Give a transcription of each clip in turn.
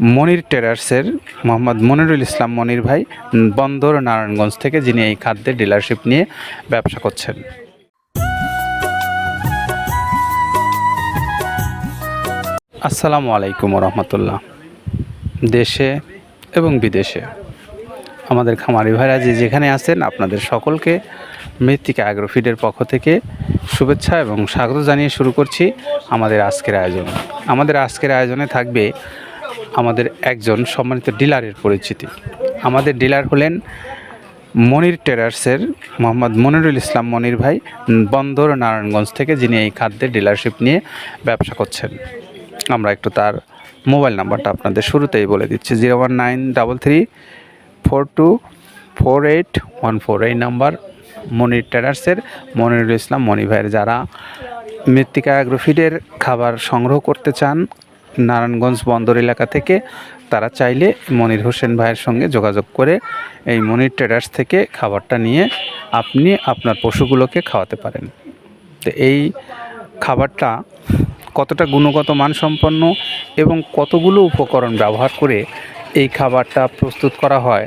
মনির টেরার্সের মোহাম্মদ মনিরুল ইসলাম মনির ভাই, বন্দর নারায়ণগঞ্জ থেকে যিনি এই খাদ্যের ডিলারশিপ নিয়ে ব্যবসা করছেন। আসসালামু আলাইকুম রহমতুল্লাহ দেশে এবং বিদেশে আমাদের খামারি ভাইরা যে যেখানে আছেন, আপনাদের সকলকে মৃত্তিকা অ্যাগ্রোফিডের পক্ষ থেকে শুভেচ্ছা এবং স্বাগত জানিয়ে শুরু করছি আমাদের আজকের আয়োজন। আমাদের আজকের আয়োজনে থাকবে আমাদের একজন সম্মানিত ডিলারের পরিচিতি। আমাদের ডিলার হলেন মনির টেরার্সের মোহাম্মদ মনিরুল ইসলাম মনির ভাই, বন্দর নারায়ণগঞ্জ থেকে, যিনি এই খাদ্যের ডিলারশিপ নিয়ে ব্যবসা করছেন। আমরা একটু তার মোবাইল নাম্বারটা আপনাদের শুরুতেই বলে দিচ্ছি, zero one nine double three four two four eight one four. এই নাম্বার মনির টেরার্সের, মনিরুল ইসলাম মনি ভাইয়ের। যারা মৃত্তিকা অ্যাগ্রোফিডের খাবার সংগ্রহ করতে চান নারায়ণগঞ্জ বন্দর এলাকা থেকে তারা চাইলে মনির হোসেন ভাইয়ের সঙ্গে যোগাযোগ করে এই মনির ট্রেডার্স থেকে খাবারটা নিয়ে আপনি আপনার পশুগুলোকে খাওয়াতে পারেন। তো এই খাবারটা কতটা গুণগত মানসম্পন্ন এবং কতগুলো উপকরণ ব্যবহার করে এই খাবারটা প্রস্তুত করা হয়,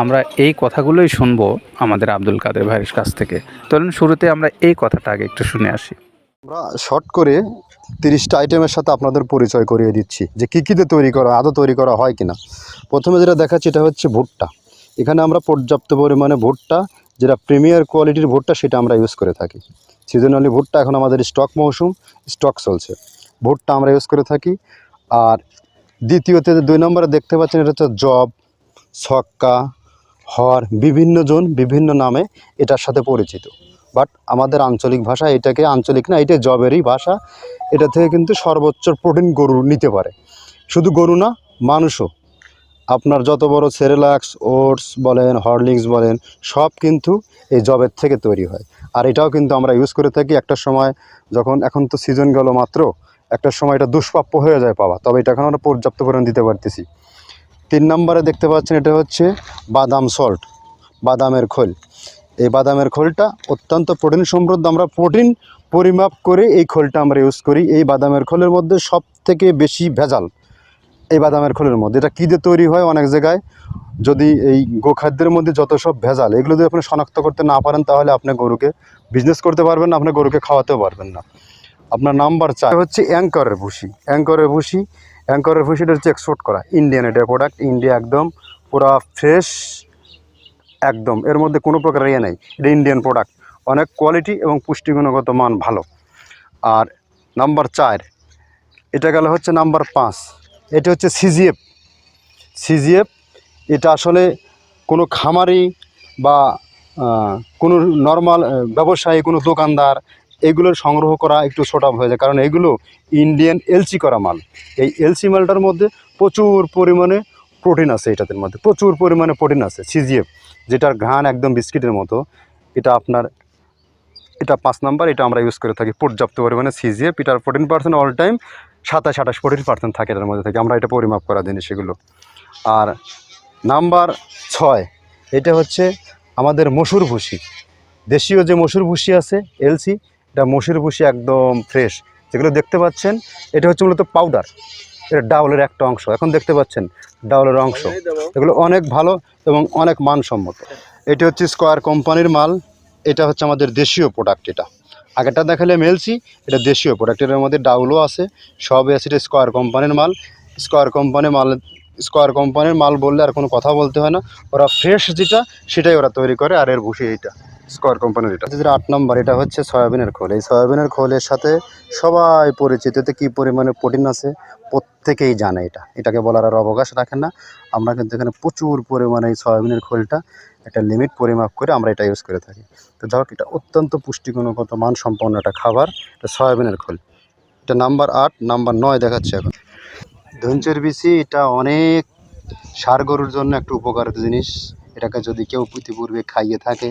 আমরা এই কথাগুলোই শুনব আমাদের আব্দুল কাদের ভাইয়ের কাছ থেকে। চলুন শুরুতে আমরা এই কথাটা আগে একটু শুনে আসি। আমরা শর্ট করে তিরিশটা আইটেমের সাথে আপনাদের পরিচয় করিয়ে দিচ্ছি যে কী কীতে তৈরি করা, আদৌ তৈরি করা হয় কিনা। প্রথমে যেটা দেখাচ্ছি এটা হচ্ছে ভুট্টা। এখানে আমরা পর্যাপ্ত পরিমাণে ভুট্টা, যেটা প্রিমিয়ার কোয়ালিটির ভুট্টা সেটা আমরা ইউজ করে থাকি। সিজনালি ভুট্টা এখন আমাদের স্টক মৌসুম স্টক চলছে। ভুট্টা আমরা ইউজ করে থাকি। আর দ্বিতীয়তে দুই নম্বরে দেখতে পাচ্ছেন এটা হচ্ছে জব ছক্কা, হর, বিভিন্ন জন, বিভিন্ন নামে এটার সাথে পরিচিত। বাট আমাদের আঞ্চলিক ভাষা এটাকে আঞ্চলিক না, এটা জবেরই ভাষা। এটা থেকে কিন্তু সর্বোচ্চ প্রোটিন গরু নিতে পারে। শুধু গরু না, মানুষও। আপনার যত বড় সেরেলাক্স, ওটস বলেন, হরলিক্স বলেন, সব কিন্তু এই জবের থেকে তৈরি হয়। আর এটাও কিন্তু আমরা ইউজ করে থাকি একটা সময়, যখন এখন তো সিজন গেল মাত্র, একটা সময় এটা দুষ্প্রাপ্য হয়ে যায় পাওয়া। তবে এটা এখন আমরা পর্যাপ্ত পরিমাণ দিতে পারতেছি। তিন নম্বরে দেখতে পাচ্ছেন এটা হচ্ছে বাদাম সল্ট বাদামের খোল। এই বাদামের খোলটা অত্যন্ত প্রোটিন সমৃদ্ধ। আমরা প্রোটিন পরিমাপ করে এই খোলটা আমরা ইউজ করি। এই বাদামের খোলের মধ্যে সব থেকে বেশি ভেজাল এই বাদামের খোলের মধ্যে। এটা কী দিয়ে তৈরি হয় অনেক জায়গায়? যদি এই গোখাদ্যের মধ্যে যত সব ভেজাল, এগুলো যদি আপনি শনাক্ত করতে না পারেন, তাহলে আপনি গরুকে বিজনেস করতে পারবেন না, আপনি গরুকে খাওয়াতেও পারবেন না। আপনার নাম্বার চার হচ্ছে অ্যাঙ্করের ভুসি। অ্যাঙ্করের ভুসি, অ্যাঙ্করের ভুসিটা হচ্ছে এক্সপোর্ট করা। ইন্ডিয়ান এটা প্রোডাক্ট ইন্ডিয়া একদম পুরা ফ্রেশ একদম। এর মধ্যে কোনো প্রকার ইয়ে নেই। এটা ইন্ডিয়ান প্রোডাক্ট অনেক কোয়ালিটি এবং পুষ্টিগুণগত মান ভালো। আর নাম্বার চার, এটা গেল হচ্ছে নাম্বার পাঁচ। এটা হচ্ছে সিজিএফ সিজিএফ এটা আসলে কোনো খামারি বা কোনো নর্মাল ব্যবসায়ী, কোনো দোকানদার এগুলোর সংগ্রহ করা একটু ছোটা হয়ে যায়। কারণ এগুলো ইন্ডিয়ান এলসি করা মাল। এই এলসি মালটার মধ্যে প্রচুর পরিমাণে প্রোটিন আছে এটাদের মধ্যে। প্রচুর পরিমাণে প্রোটিন আছে সিজিএফ যেটার ঘ্রাণ একদম বিস্কিটের মতো। এটা আপনার, এটা পাঁচ নাম্বার, এটা আমরা ইউজ করে থাকি পর্যাপ্ত পরিমাণে সিজিএফ এটার প্রোটিন পার্সেন্ট অল টাইম সাতাশ, আঠাশ প্রোটিন পার্সেন্ট থাকে এটার মধ্যে থেকে। আমরা এটা পরিমাপ করা জিনিস এগুলো। আর নাম্বার ছয়, এটা হচ্ছে আমাদের মসুর ভুসি। দেশীয় যে মসুর ভুসি আছে, এলসি, এটা মসুর ভুসি একদম ফ্রেশ যেগুলো দেখতে পাচ্ছেন, এটা হচ্ছে মূলত পাউডার এটা ডাউলের একটা অংশ। এখন দেখতে পাচ্ছেন ডাউলের অংশ। এগুলো অনেক ভালো এবং অনেক মানসম্মত। এটা হচ্ছে স্কোয়ার কোম্পানির মাল। এটা হচ্ছে আমাদের দেশীয় প্রোডাক্ট এটা। আগেরটা দেখালে এলসি এটা দেশীয় প্রোডাক্টের মধ্যে ডাউলও আছে সবই আছে এটা স্কোয়ার কোম্পানির মাল। স্কোয়ার কোম্পানির মাল স্কোয়ার কোম্পানির মাল বললে আর কোনো কথা বলতে হয় না। ওরা ফ্রেশ যেটা সেটাই ওরা তৈরি করে আর এর ভুষি এইটা। স্কোয়ার কোম্পানির এটা যেটা আট নম্বর এটা হচ্ছে সয়াবিনের খোল। এই সয়াবিনের খোলের সাথে সবাই পরিচিত। এতে কী পরিমাণে প্রোটিন আছে, প্রত্যেকেই জানে এটা। এটাকে বলার আর অবকাশ রাখেন না। আমরা কিন্তু এখানে প্রচুর পরিমাণে এই সয়াবিনের খোলটা একটা লিমিট পরিমাপ করে আমরা এটা ইউজ করে থাকি। তো যাই হোক, এটা অত্যন্ত পুষ্টিগুণগত মানসম্পন্ন একটা খাবার, এটা সয়াবিনের খোল। এটা নাম্বার আট নাম্বার নয় দেখাচ্ছে এখন। ধনচের বিচি, এটা অনেক সার গরুর জন্য একটা উপকারিত জিনিস। এটাকে যদি কেউ ইতিপূর্বে খাইয়ে থাকে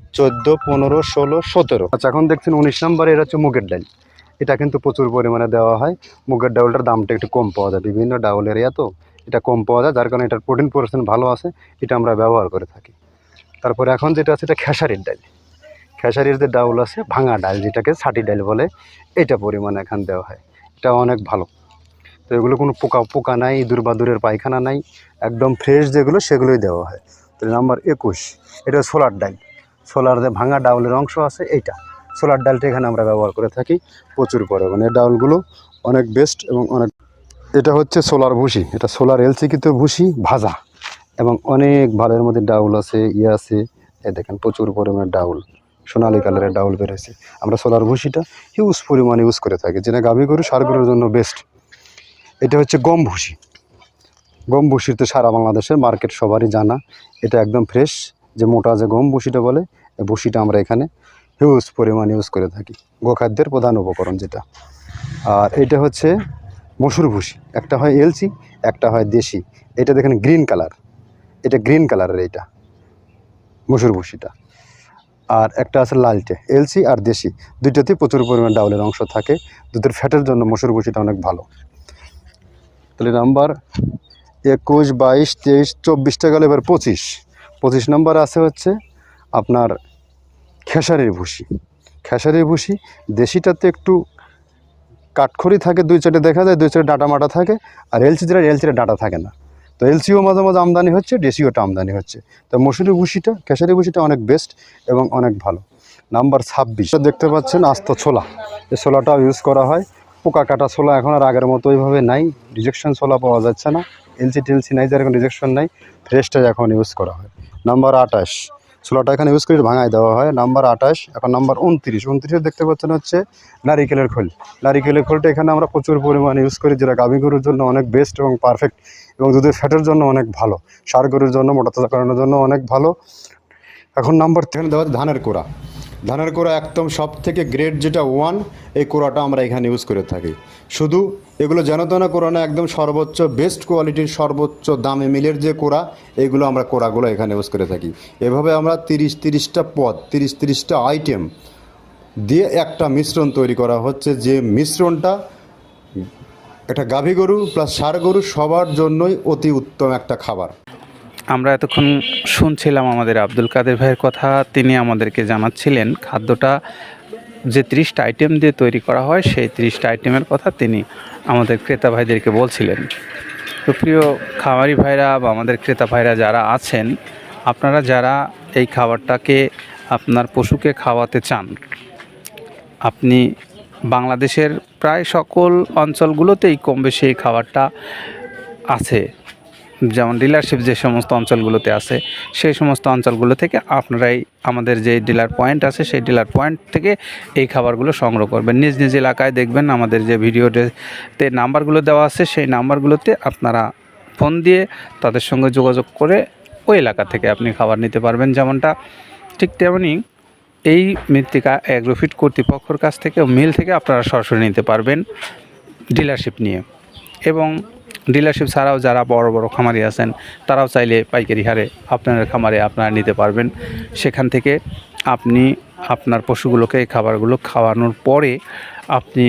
চোদ্দ, পনেরো, ষোলো, সতেরো। আচ্ছা এখন দেখছেন উনিশ নাম্বার এটা হচ্ছে মুগের ডাল। এটা কিন্তু প্রচুর পরিমাণে দেওয়া হয়। মুগের ডাউলটার দামটা একটু কম পাওয়া যায়। বিভিন্ন ডাউলের এরিয়া তো এটা কম পাওয়া যায়, যার কারণে এটার প্রোটিন পার্সেন্ট ভালো আছে, এটা আমরা ব্যবহার করে থাকি। তারপরে এখন যেটা আছে, এটা খেসারির ডাল। খেসারির যে ডাউল আছে, ভাঙা ডাল যেটাকে ছাটি ডাল বলে, এটা পরিমাণে এখান দেওয়া হয়। এটা অনেক ভালো। তো এগুলো কোনো পোকা পোকা নাই ইঁদুর বাদুরের পায়খানা নাই। একদম ফ্রেশ যেগুলো, সেগুলোই দেওয়া হয়। তো নাম্বার একুশ, এটা সোলার ডাল। সোলার যে ভাঙা ডাউলের অংশ আছে এইটা। সোলার ডালটা এখানে আমরা ব্যবহার করে থাকি প্রচুর পরিমাণে। ডাউলগুলো অনেক বেস্ট এবং অনেক এটা হচ্ছে সোলার ভুসি। এটা সোলার এলসিকিতে ভুসি ভাজা। এবং অনেক ভালো এর মধ্যে ডাউল আছে ইয়ে আছে। এ দেখেন প্রচুর পরিমাণে ডাউল। সোনালি কালারের ডাউল বেরোছে আমরা সোলার ভুসিটা হিউজ পরিমাণে ইউজ করে থাকি। যেটা গাভী গরু সার গরুর জন্য বেস্ট এটা হচ্ছে গম ভুসি। গম ভুসির তো সারা বাংলাদেশের মার্কেট সবারই জানা। এটা একদম ফ্রেশ যে মোটা যে গম ভুসিটা বলে ভুসিটা আমরা এখানে হিউজ পরিমাণ ইউজ করে থাকি। গোখাদ্যের প্রধান উপকরণ যেটা। আর এটা হচ্ছে মসুর ভুসি একটা হয় এলচি, একটা হয় দেশি। এটা দেখেন গ্রিন কালার এটা গ্রিন কালারের এইটা, মসুর ভুসিটা আর একটা আছে লালটে এলসি আর দেশি। দুইটাতেই প্রচুর পরিমাণ ডাউলের অংশ থাকে। দুধের ফ্যাটের জন্য মসুর ভুসিটা অনেক ভালো। তাহলে নাম্বার একুশ, বাইশ, তেইশ চব্বিশটা গেল এবার পঁচিশ। পঁচিশ নাম্বার আছে হচ্ছে আপনার খেসারির ভুসি। খেসারির ভুসি, দেশিটাতে একটু কাঠখড়ি থাকে, দুই চারটে দেখা যায়, দুই চারটে ডাটা মাটা থাকে, আর এলসি যেটা এলসিটা ডাটা থাকে না। তো এলসিও মাঝে মাঝে আমদানি হচ্ছে দেশিওটা আমদানি হচ্ছে। তো মসুরি ভুসিটা খেসারি ভুসিটা অনেক বেস্ট এবং অনেক ভালো। নাম্বার ছাব্বিশ দেখতে পাচ্ছেন আস্ত ছোলা। এই ছোলাটাও ইউজ করা হয়। পোকা কাটা ছোলা এখন আর আগের মতো ওইভাবে নাই। রিজেকশন ছোলা পাওয়া যাচ্ছে না। এলসি টেলসি নাই, যার এখন রিজেকশন নাই। ফ্রেশটাই এখন ইউজ করা হয়। নাম্বার আঠাশ ছোলাটা এখানে ইউজ করি ভাঙায় দেওয়া হয়। নাম্বার আঠাশ, এখন নাম্বার উনত্রিশ। উনত্রিশে দেখতে পাচ্ছেন হচ্ছে নারিকেলের খোল। নারিকেলের খোলটা এখানে আমরা প্রচুর পরিমাণে ইউজ করি, যেটা গাভী গরুর জন্য অনেক বেস্ট এবং পারফেক্ট এবং দুধের ফ্যাটের জন্য অনেক ভালো। সার গরুর জন্য, মোটা তাজা করানোর জন্য অনেক ভালো। এখন নাম্বার তিন দেওয়া ধানের কোড়া। ধানের কোড়া একদম সব থেকে গ্রেড যেটা ওয়ান এই কোড়াটা আমরা এখানে ইউজ করে থাকি। শুধু এগুলো যেন তেন কোড়া না, একদম সর্বোচ্চ বেস্ট কোয়ালিটির সর্বোচ্চ দামে মিলের যে কোড়া এইগুলো আমরা কোড়াগুলো এখানে ইউজ করে থাকি। এভাবে আমরা তিরিশ, তিরিশটা পদ, তিরিশ, তিরিশটা আইটেম দিয়ে একটা মিশ্রণ তৈরি করা হচ্ছে। যে মিশ্রণটা একটা গাভী গরু প্লাস ষাঁড় গরু সবার জন্যই অতি উত্তম একটা খাবার। আমরা এতক্ষণ শুনছিলাম আমাদের আব্দুল কাদের ভাইয়ের কথা। তিনি আমাদেরকে জানাচ্ছিলেন খাদ্যটা যে ত্রিশটা আইটেম দিয়ে তৈরি করা হয়, সেই ত্রিশটা আইটেমের কথা তিনি আমাদের ক্রেতা ভাইদেরকে বলছিলেন। তো প্রিয় খামারি ভাইরা বা আমাদের ক্রেতা ভাইরা যারা আছেন, আপনারা যারা এই খাবারটাকে আপনার পশুকে খাওয়াতে চান, আপনি বাংলাদেশের প্রায় সকল অঞ্চলগুলোতেই কম বেশি এই খাবারটা আছে। যেমন ডিলারশিপ যে সমস্ত অঞ্চলগুলোতে আছে, সেই সমস্ত অঞ্চলগুলো থেকে আপনারাই আমাদের যে ডিলার পয়েন্ট আছে, সেই ডিলার পয়েন্ট থেকে এই খাবারগুলো সংগ্রহ করবেন। নিজ নিজ এলাকায় দেখবেন আমাদের যে ভিডিওতে নাম্বারগুলো দেওয়া আছে, সেই নাম্বারগুলোতে আপনারা ফোন দিয়ে তাদের সঙ্গে যোগাযোগ করে ওই এলাকা থেকে আপনি খাবার নিতে পারবেন। যেমনটা ঠিক তেমনই এই মৃত্তিকা অ্যাগ্রোফিট কর্তৃপক্ষর কাছ থেকে মিল থেকে আপনারা সরাসরি নিতে পারবেন ডিলারশিপ নিয়ে। এবং ডিলারশিপ ছাড়াও যারা বড় বড় খামারি আছেন, তারাও চাইলে পাইকারি হারে আপনার খামারে আপনারা নিতে পারবেন। সেখান থেকে আপনি আপনার পশুগুলোকে, এই খাবারগুলো খাওয়ানোর পরে আপনি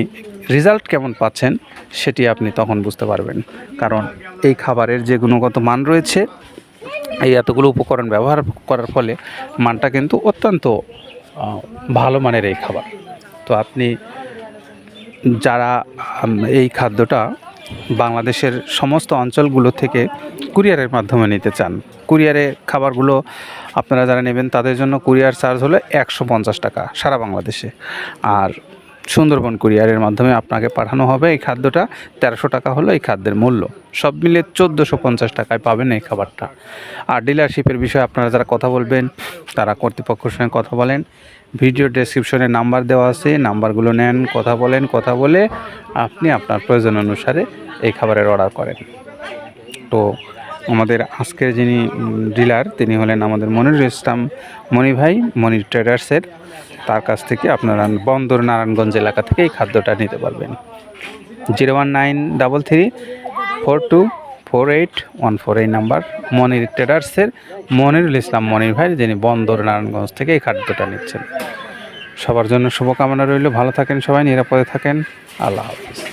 রেজাল্ট কেমন পাচ্ছেন, সেটি আপনি তখন বুঝতে পারবেন। কারণ এই খাবারের যে গুণগত মান রয়েছে, এই এতগুলো উপকরণ ব্যবহার করার ফলে মানটা কিন্তু অত্যন্ত ভালো মানের এই খাবার। তো আপনি যারা এই খাদ্যটা বাংলাদেশের সমস্ত অঞ্চলগুলো থেকে কুরিয়ারের মাধ্যমে নিতে চান। কুরিয়ারে খাবারগুলো আপনারা যারা নেবেন, তাদের জন্য কুরিয়ার চার্জ হলো একশো পঞ্চাশ টাকা সারা বাংলাদেশে। আর সুন্দরবন কুরিয়ারের মাধ্যমে আপনাকে পাঠানো হবে। এই খাদ্যটা তেরোশো টাকা হলো এই খাদ্যের মূল্য। সব মিলে চোদ্দোশো পঞ্চাশ টাকায় পাবেন এই খাবারটা। আর ডিলারশিপের বিষয়ে আপনারা যারা কথা বলবেন, তারা কর্তৃপক্ষের সঙ্গে কথা বলেন। ভিডিও ডেসক্রিপশনে নাম্বার দেওয়া আছে, নাম্বারগুলো নেন, কথা বলেন, কথা বলে আপনি আপনার প্রয়োজন অনুসারে এই খাবারের অর্ডার করেন। তো আমাদের আজকের যিনি ডিলার, তিনি হলেন আমাদের মনিরুল ইসলাম মনি ভাই মনি ট্রেডার্সের তার কাছ থেকে আপনারা বন্দর নারায়ণগঞ্জ এলাকা থেকে এই খাদ্যটা নিতে পারবেন। Zero one nine double three four two four eight one four এই নাম্বার মনির ট্রেডার্সের মনিরুল ইসলাম মনির ভাই, যিনি বন্দর নারায়ণগঞ্জ থেকে এই খাদ্যটা নিচ্ছেন। সবার জন্য শুভকামনা রইল। ভালো থাকেন সবাই, নিরাপদে থাকেন। আল্লাহ হাফিজ।